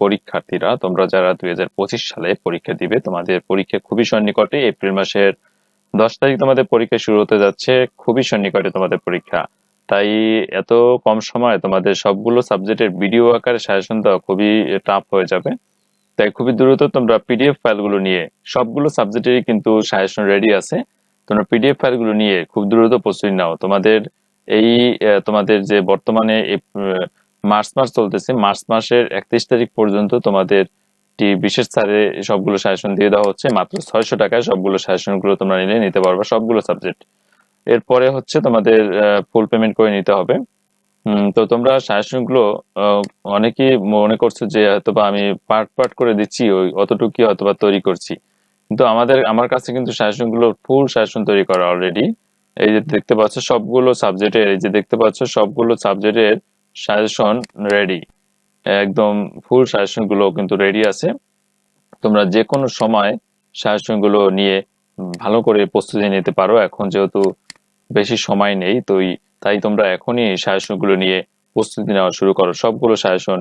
পরীক্ষার্থীরা, তোমরা যারা দুই সালে পরীক্ষা দিবে, তোমাদের পরীক্ষা খুবই সন্নিকটে। এপ্রিল মাসের দশ তারিখ তোমাদের পরীক্ষা শুরু হতে যাচ্ছে, খুবই সন্নিকটে তোমাদের পরীক্ষা। তাই এত কম সময় তোমাদের সবগুলো সাবজেক্টের ভিডিও আকারে সাজেশন দেওয়া খুবই টাফ হয়ে যাবে। তাই খুবই দ্রুত তোমরা পিডিএফ ফাইলগুলো নিয়ে, সবগুলো সাবজেক্টেরই কিন্তু সাজেশন রেডি আছে। তোমরা পিডিএফ ফাইলগুলো নিয়ে খুব দ্রুত প্রস্তুতি নাও। তোমাদের এই তোমাদের যে বর্তমানে মার্চ মাস চলতেছে। মার্চ মাসের একত্রিশ তারিখ পর্যন্ত তোমাদের বিশেষ ছাড়ে সবগুলো সাজেশন দিয়ে দেওয়া হচ্ছে। মাত্র ছয়শো টাকায় সবগুলো সাজেশনগুলো তোমরা নিলে নিতে পারবে সবগুলো সাবজেক্ট এরপরে হচ্ছে তোমাদের ফুল পেমেন্ট করে নিতে হবে। তো তোমরা সাজেশনগুলো আহ, অনেকেই মনে করছ যে হয়তোবা আমি পার্ট পার্ট করে দিচ্ছি ওই অতটুকুই হয়তোবা তৈরি করছি। কিন্তু আমাদের আমার কাছে কিন্তু সাজেশনগুলো ফুল সাজেশন তৈরি করা অলরেডি এই যে দেখতে পাচ্ছ সবগুলো সাবজেক্টের এই যে দেখতে পাচ্ছ সবগুলো সাবজেক্টের সাজেশন রেডি একদম ফুল সাজেশনগুলো কিন্তু রেডি আছে। তোমরা যে কোনো সময় সাজেশনগুলো নিয়ে ভালো করে প্রস্তুতি নিতে পারো। এখন যেহেতু বেশি সময় নেই, তো তাই তোমরা এখনই সাজেশনগুলো নিয়ে প্রস্তুতি নেওয়া শুরু করো। সবগুলো সাজেশন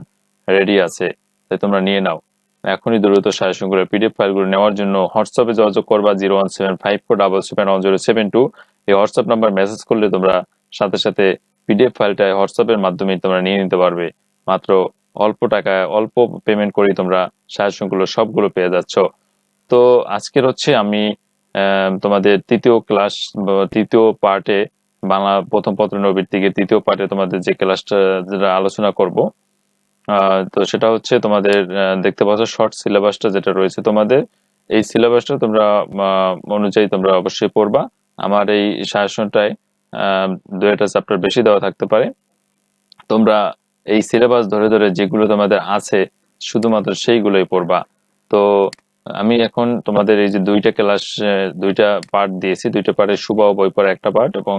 রেডি আছে। তাই তোমরা নিয়ে নাও। এখনই দ্রুত সাজেশনগুলো পিডিএফ ফাইলগুলো নেওয়ার জন্য হোয়াটসঅ্যাপে যোগাযোগ করবা zero one seven five four double seven one zero seven two. এই হোয়াটসঅ্যাপ নাম্বার মেসেজ করলে তোমরা সাথে সাথে পিডিএফ ফাইলটা হোয়াটসঅ্যাপের মাধ্যমে তোমরা নিয়ে নিতে পারবে। মাত্র অল্প টাকায় অল্প পেমেন্ট করেই তোমরা সাজেশনগুলো সবগুলো পেয়ে যাচ্ছ। তো আজকের হচ্ছে আমি তোমাদের তৃতীয় ক্লাস তৃতীয় পার্টে বাংলা প্রথম পত্র নবীর থেকে তৃতীয় পার্টে তোমাদের যে ক্লাসটা যেটা আলোচনা করব তো সেটা হচ্ছে তোমাদের দেখতে পাচ্ছ শর্ট সিলেবাসটা যেটা রয়েছে তোমাদের। এই সিলেবাসটা তোমরা অনুযায়ী তোমরা অবশ্যই পড়বা। আমার এই আহ, দু একটা চ্যাপ্টার বেশি দেওয়া থাকতে পারে। তোমরা এই সিলেবাস ধরে ধরে যেগুলো তোমাদের আছে, শুধুমাত্র সেইগুলোই পড়বা। তো আমি এখন তোমাদের এই যে দুইটা ক্লাস দুইটা পার্ট দিয়েছি। দুইটা পার্টের সুবাহ বই পড়া একটা পার্ট এবং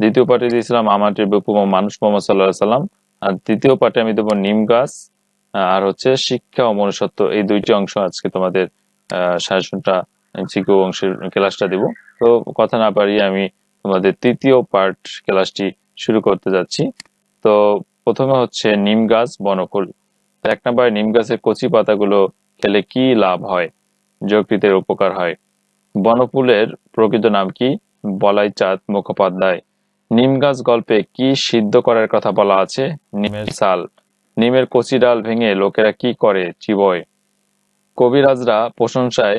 দ্বিতীয় পার্টে দিয়েছিলাম আমাদের উপম মানুষ মোহাম্মদ সাল্লাহ সাল্লাম। আর তৃতীয় পার্টে আমি দেবো নিম গাছ আর হচ্ছে শিক্ষা ও মনুষ্যত্ব। এই দুইটি অংশ আজকে তোমাদের সাজেশনটা জিকো অংশের ক্লাসটা দিব। তো কথা না পারিয়ে আমি তোমাদের তৃতীয় পার্ট ক্লাসটি শুরু করতে যাচ্ছি। তো প্রথমে হচ্ছে নিম গাছ, বনফুল। এক নম্বরে নিম গাছের কচি পাতাগুলো খেলে কি লাভ হয়? যকৃতের উপকার হয়। বনফুলের প্রকৃত নাম কি? বলাই চাঁদ মুখোপাধ্যায়। নিম গাছ গল্পে কি সিদ্ধ করার কথা বলা আছে? নিমের সাল। নিমের কচি ডাল ভেঙে লোকেরা কি করে? চিবয়। কবিরাজরা প্রশংসায়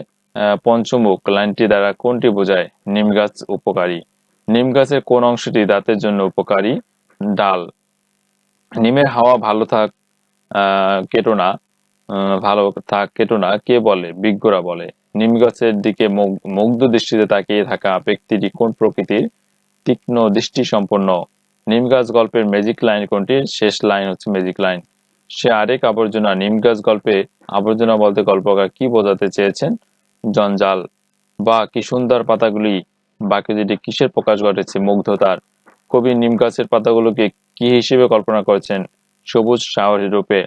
পঞ্চমুখ, লাইনটি দ্বারা কোনটি বোঝায়? নিম গাছ উপকারী। নিম গাছের কোন অংশটি দাঁতের জন্য উপকারী? ডাল। নিমের হাওয়া ভালো থাক কেটো না ভালো থাক, কেটো না, কে বলে? বিজ্ঞরা বলে। নিম গাছের দিকে মুগ- মুগ্ধ দৃষ্টিতে তাকিয়ে থাকা ব্যক্তিটি কোন প্রকৃতির? তীক্ষ্ণ দৃষ্টি সম্পন্ন নিম গাছ গল্পের ম্যাজিক লাইন কোনটি? শেষ লাইন হচ্ছে ম্যাজিক লাইন সে আরেক আবর্জনা। নিম গাছ গল্পে আবর্জনা বলতে গল্পকার কি বোঝাতে চেয়েছেন? জঞ্জাল। বা কি সুন্দর পাতাগুলি বাক্যটি কিসের প্রকাশ ঘটেছে? মুগ্ধতার কবি নিম গাছের পাতাগুলোকে কি হিসেবে কল্পনা করেছেন? সবুজ শাওয়ারি রূপে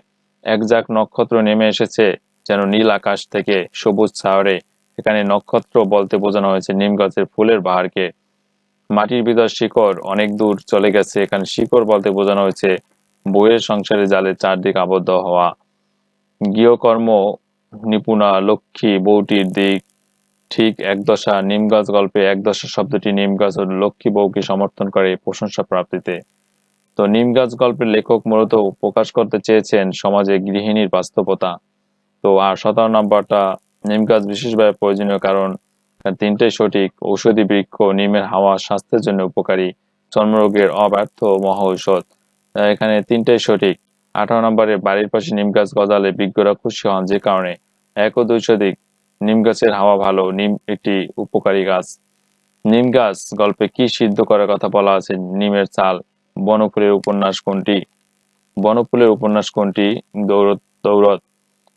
একজাক নক্ষত্র নেমে এসেছে যেন নীল আকাশ থেকে সবুজ শাওয়ারে এখানে নক্ষত্র বলতে বোঝানো হয়েছে নিম গাছের ফুলের বাহারকে। মাটির ভিতর শিকড় অনেক দূর চলে গেছে। এখানে শিকড় বলতে বোঝানো হয়েছে বইয়ের সংসারে জালে চারদিক আবদ্ধ হওয়া। গৃহকর্ম নিপুণা, লক্ষ্মী, বউটির দিক ঠিক একদশা নিম গাছ গল্পে একদশা শব্দটি নিম গাছ লক্ষ্মী বউকে সমর্থন করে প্রশংসা প্রাপ্তিতে। তো নিম গাছ গল্পের লেখক মূলত প্রকাশ করতে চেয়েছেন সমাজে গৃহিণীর বাস্তবতা। তো আর সতেরো নম্বরটা নিম গাছ বিশেষভাবে প্রয়োজনীয় কারণ তিনটে সঠিক, ঔষধি বৃক্ষ, নিমের হাওয়া স্বাস্থ্যের জন্য উপকারী চর্মরোগের অব্যর্থ মহা ঔষধ। এখানে তিনটাই সঠিক। আঠারো নম্বরে বাড়ির পাশে নিম গাছ গজালে বিজ্ঞরা খুশি হন যে কারণে। এক ও দুই সঠিক। নিম গাছের হাওয়া ভালো, নিম একটি উপকারী গাছ। নিম গাছ গল্পে কি সিদ্ধ করার কথা বলা আছে? নিমের চাল, বনফুলের উপন্যাস কোনটি? বনফুলের উপন্যাস কোনটি? দৌড়ত দৌড়ত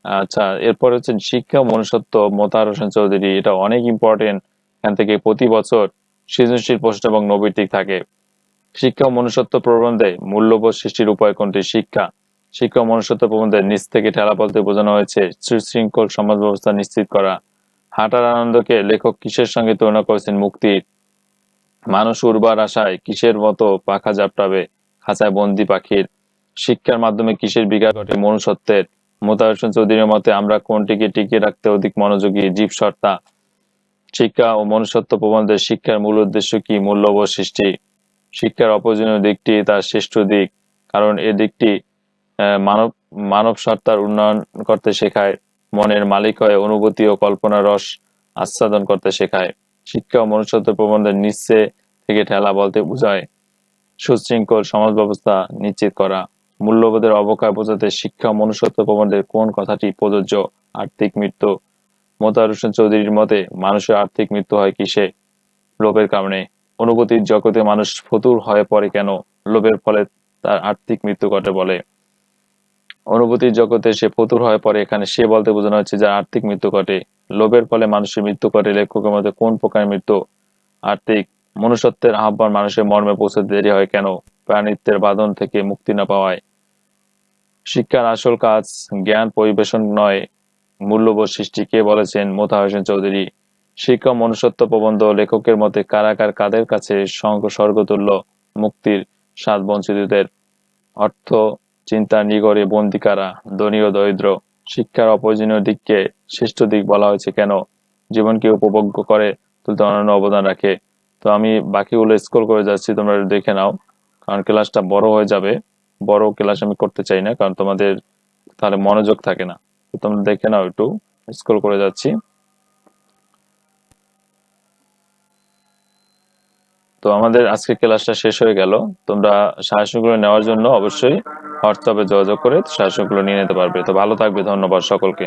আচ্ছা এরপর হচ্ছে শিক্ষা মনুষ্যত্ব, মোতাহার হোসেন চৌধুরী, এটা অনেক ইম্পর্টেন্ট এখান থেকে প্রতি বছর সৃজনশীল প্রশ্ন এবং নৈবিত্তিক থাকে। শিক্ষা মনুষ্যত্ব প্রবন্ধে মূল্যবোধ সৃষ্টির উপায় কোনটি? শিক্ষা। শিক্ষা মনুষ্যত্ব প্রবন্ধে নিচ থেকে ঠেলা বলতে বোঝানো হয়েছে, সুশৃঙ্খল সমাজ ব্যবস্থা নিশ্চিত করা। হাঁটার আনন্দকে লেখক কিসের সঙ্গে তুলনা করেছেন মুক্তির? মানুষ উর্বার আশায় কিসের মতো পাখা জাপটাবে খাঁচায় বন্দি পাখির? শিক্ষার মাধ্যমে কিসের বিকাশ ঘটে মনুষ্যত্বের? হোসেন চৌধুরীর মতে, আমরা কোনটিকে টিকিয়ে রাখতে অধিক মনোযোগী জীবসত্তা শিক্ষা ও মনুষ্যত্ব প্রবন্ধের শিক্ষার মূল উদ্দেশ্য কি? মূল্যবোধ সৃষ্টি? শিক্ষার অপ্রয়োজনীয় দিকটি তার শ্রেষ্ঠ দিক, কারণ এ দিকটি মানব মানব সত্তার উন্নয়ন করতে শেখায়, মনের মালিক হয়ে অনুভূতি ও কল্পনা রস আস্বাদন করতে শেখায়। শিক্ষা ও মনুষ্যত্ব প্রবন্ধের নিচে থেকে ঠেলা বলতে বোঝায়, সুশৃঙ্খল সমাজ ব্যবস্থা নিশ্চিত করা। মূল্যবোধের অবকাশ বোঝাতে শিক্ষা মনুষ্যত্ব প্রবন্ধের কোন কথাটি প্রযোজ্য? আর্থিক মৃত্যু। মোতাহার হোসেন চৌধুরীর মতে, মানুষের আর্থিক মৃত্যু হয় কিসে? লোভের কারণে। অনুভূতির জগতে মানুষ ফতুর হয়ে পড়ে কেন? লোভের ফলে তার আর্থিক মৃত্যু ঘটে বলে। অনুভূতির জগতে সে ফতুর হয়ে পড়ে। এখানে সে বলতে বোঝানো হচ্ছে যে আর্থিক মৃত্যু ঘটে। লোভের ফলে মানুষের মৃত্যু ঘটে। লেখকের মধ্যে কোন প্রকার মৃত্যু? আর্থিক মনুষ্যত্বের আহ্বান মানুষের মর্মে পৌঁছতে দেরি হয় কেন? প্রাণিত্বের বাঁধন থেকে মুক্তি না পাওয়ায়। শিক্ষার আসল কাজ জ্ঞান পরিবেশন নয়, মূল্যবোধ সৃষ্টি। কে বলেছেন? মোতা হোসেন চৌধুরী। শিক্ষা মনুষ্যত্ব প্রবন্ধ লেখকের মতে কারাকার কাদের কাছে স্বর্গতুল্য মুক্তির স্বাদ বঞ্চিতদের অর্থ চিন্তার নিগড়ে বন্দি কারা ধনী ও দরিদ্র, শিক্ষার অপ্রয়োজনীয় দিককে শ্রেষ্ঠ দিক বলা হয়েছে কেন? জীবনকে উপভোগ্য করে তুলতে অনন্য অবদান রাখে। তো আমি বাকিগুলো স্ক্রল করে যাচ্ছি, তোমরা দেখে নাও। কারণ ক্লাসটা বড় হয়ে যাবে। বড় ক্লাস আমি করতে চাই না, কারণ তোমাদের তাহলে মনোযোগ থাকে না। তো তোমরা দেখে নাও একটু স্ক্রল করে যাচ্ছি। তো আমাদের আজকে ক্লাসটা শেষ হয়ে গেল। তোমরা সাহায্যগুলো নেওয়ার জন্য অবশ্যই হোয়াটসঅ্যাপে যোগাযোগ করে সাহায্যগুলো নিয়ে নিতে পারবে। তো ভালো থাকবে ধন্যবাদ সকলকে।